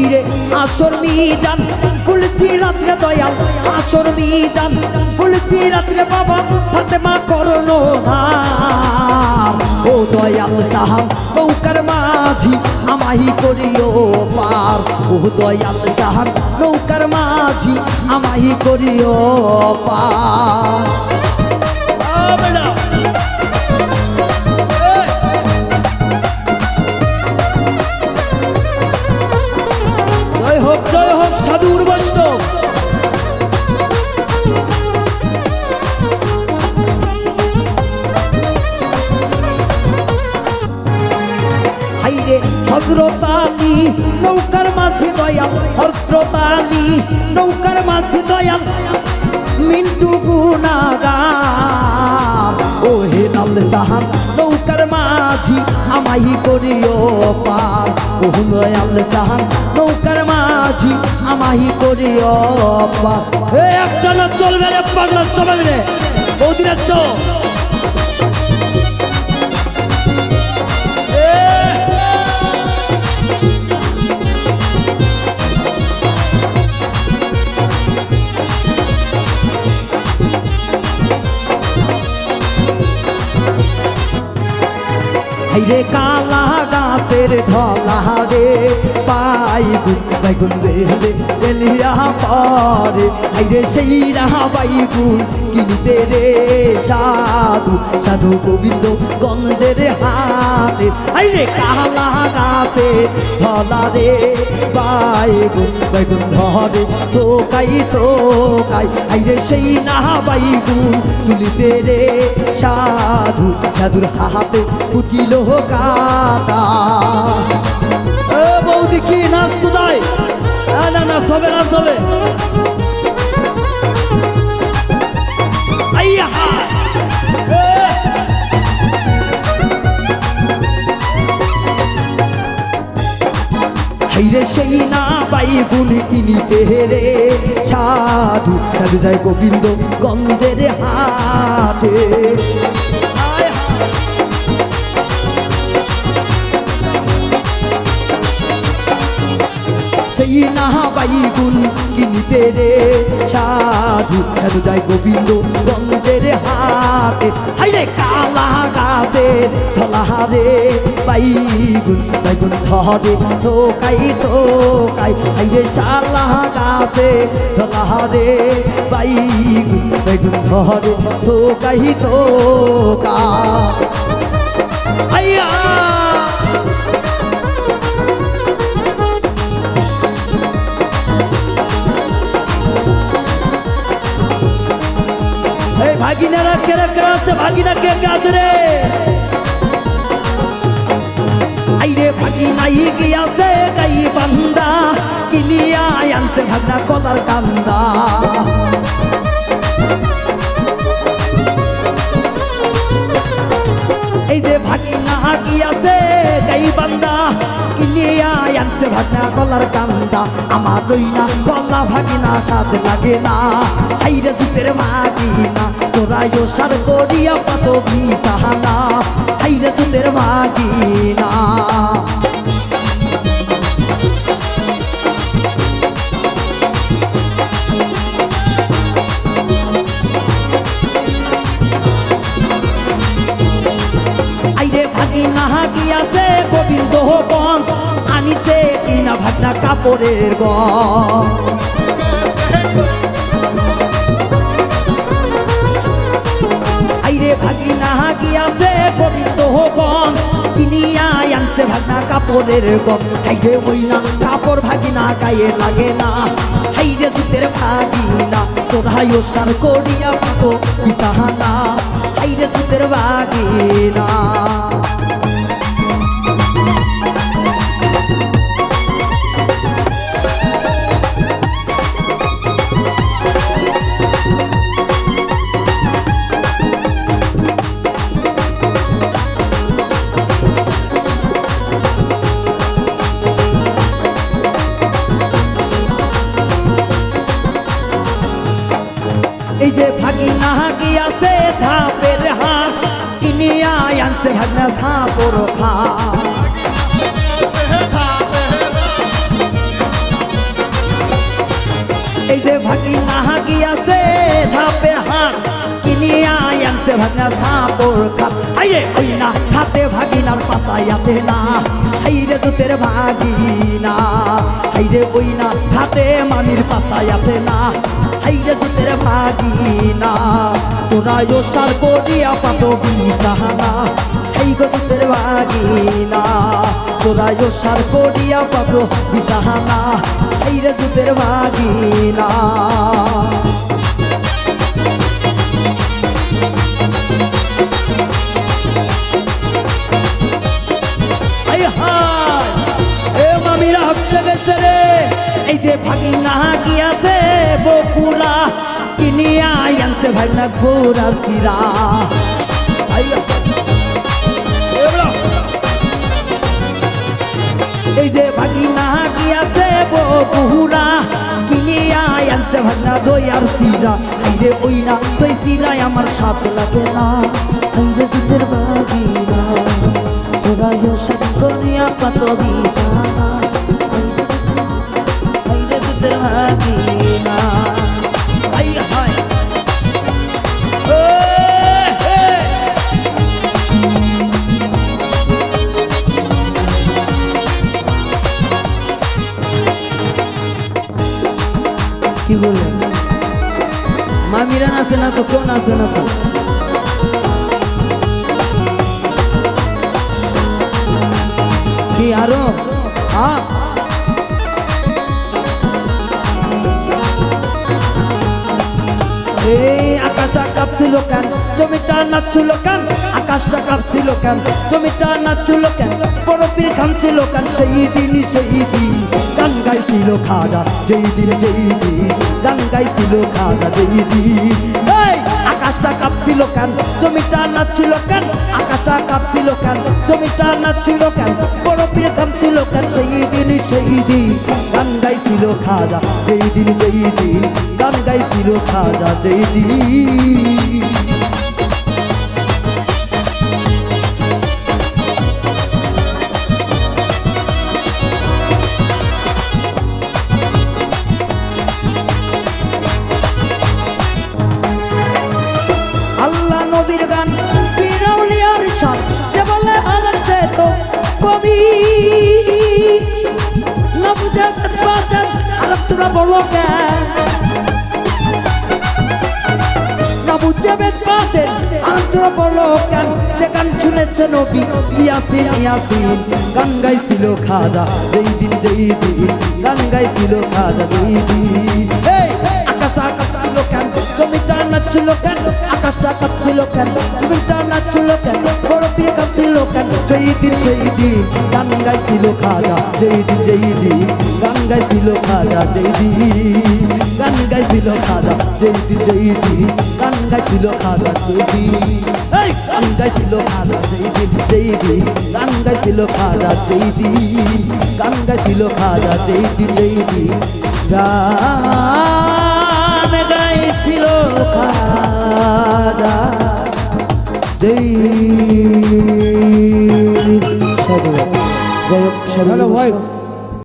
হাইরে আসর মিজান বলছি রাত্রে দয়াল। আসর মিজান বলছি রাত্রে বাবা। ফাতেমা করল না ও দয়াল সাহাব নৌকার মাঝি আমাহি করিও পার। ও দয়াল সাহাব নৌকার মাঝি আমাহি করিও পার। দয়াল আলী নৌকার মাঝে দয়াল মিন্টু গুনাগার ও হে লাল জাহান, নৌকার মাঝি, আমাই করিও পার। ও দয়াল জাহান, নৌকার মাঝি, আমাই করিও পার। একটা না চলবে রে পাগলা চলবে রে। বৌদিরা চল। হাইরে কালা গাছের ধলা রে। পাই গুন বাইগুন বেলে বেলিয়া পরে। হাইরে সেই রাহা বাইগুন কিনিতে রে সাধু সাধু গোবিন্দ গঞ্জের হাতে। হাইরে কালা গাছে ধলা রে বাইগুন বাইগুন ধরে তোকাই তোকাই হাইরে সেই নাহা বাইগুন তুলিতে রে সাধু, সাধুর হাতে ফুটিল কাটা। হবে নাচ হবে। হাইরে সেই না পাই গুণ কিনিতে রে সাধু সাধু যায় গোবিন্দ গঞ্জের হাতে। সেই না পাই গুণ কিনিতে রে সাধু। সাধু যায় গোবিন্দ গঞ্জের হাতে। হাইরে কালা গাছে ধলা রে পাই গুণ পাই গুণ ধরে ঠোকাই ঠোকাই। হাইরে শালা গাছে ধলা রে পাই গুণ পাই গুণ ধরে ঠোকাই ঠোকা আইয়া ভাগিনারা কেরা কেরা আছে, ভাগিনা কে কে আছে রে? আইরে ভাগিনাই আছে, গাই বান্দা, কিনিয়া আনছে ভাগনা কলার কান্দা। আনছে ভাগনা কলার কান্দা আমার রই না কলা ভাগিনা সাথে লাগে না। হাইরে দুধের মাগিনা, তোরা সার করিয়া পাতো পাত বিতাহানা হাইরে দুধের মাগিনা। আইরে ভাগিনা গিয়াছে গোবিন্দ বন আনিছে কিনা ভাগনা কাপড়ের গন। আইরে ভাগিনা গিয়াছে গোবিন্দ বন কিনিয়া আনছে ভাগনা কাপড়ের গন। হাইরে না ভাগিনা গায়ে লাগে না, হাইরে দুধের ভাগিনা তোরাই সার করিয়া পাতো পিতাহানা হাইরে দুধের ভাগিনা। কিনা গিয়াছে ধাপের হাত কিনিয়া আনছে হাজনা ধাপর হাত। এই যে ভাগিনা ভাগনা ধাপর খাপ ওই না হাতে ভাগিনার পাতায়াতে না। হাইরে দুতের ভাগিনা। হাইরে ওই না হাতে মামির পাতায়াতে না। হাইরে দুতের ভাগিনা। তোরা ও চার করিয়া পাতো বিধানা এই গতির ভাগিনা। তোরা ও সার করিয়া পাতো বিধানা এই রে দুতের ভাগিনা। বকুলা কিনিয়া আনছে ভাই না ঘোরা ফিরা এই যে ভাগি না গিয়াছে বকুলা কিনিয়া আনছে ভাগনা দই আর সিরা এই যে ওই না দই সিরাই আমার সাথে লাগে না এই যে দুধের ভাগিনা তোরা সব করিয়া পাত বিছানা এই যে দুধের ভাগিনা কি বলে? মামিরা নাচে না তো কেউ নাচে না তো? কি আরও? আ? আকাশটা কাঁপছিল কেন? জমিটা নাচছিল কেন? আকাশটা কাঁপছিল কেন? জমিটা নাচছিল কেন? বরফির খামছিল কেন? সেই দিনই সেই দিন গান গাইছিল খাজা, যেই দিন যেই দিন গান গাইছিল খাজা, যেই দিন। আকাশটা কাঁপছিল কেন? জমিটা নাচছিল কেন? আকাশটা কাঁপছিল কেন? জমিটা নাচছিল কেন? বরফির খামছিল কেন? দিনই সেই দিন গান গাইছিল খাজা, যেই দিন যেই দিন গান গাইছিল খাজা, যেই দিন। আল্লাহ নবীর গান না বুঝে বাতেন আর তোরা বলো কেন না বুঝে বাতেন আর তোরা বলো কেন যে গান শুনেছে নবী ইয়াসিন ইয়াসিন গান গাইছিল খাজা যেই দিন যেই দিন গান গাইছিল খাজা যেই দিন আকাশ আকাশটা কাঁপছিল কেন? আকাশটা কাঁপছিল কেন? জমিটা নাচছিল কেন? বড় দিয়ে কাঁপছিল কেন? সেই দিন সেই দিন গান গাইছিল খাজা। যেই দিন যেই দিন গান গাইছিল খাজা। যেই দিন গান গাইছিল খাজা। যেই দিন যেই দিন গান গাইছিল খাজা। যেই দিন গান গাইছিল খাজা। যেই দিন যেই দিন গান গাইছিল খাজা। যেই দিন গান গাইছিল খাজা। যেই দিন যেই দিন খাজা যেই জয় হোক.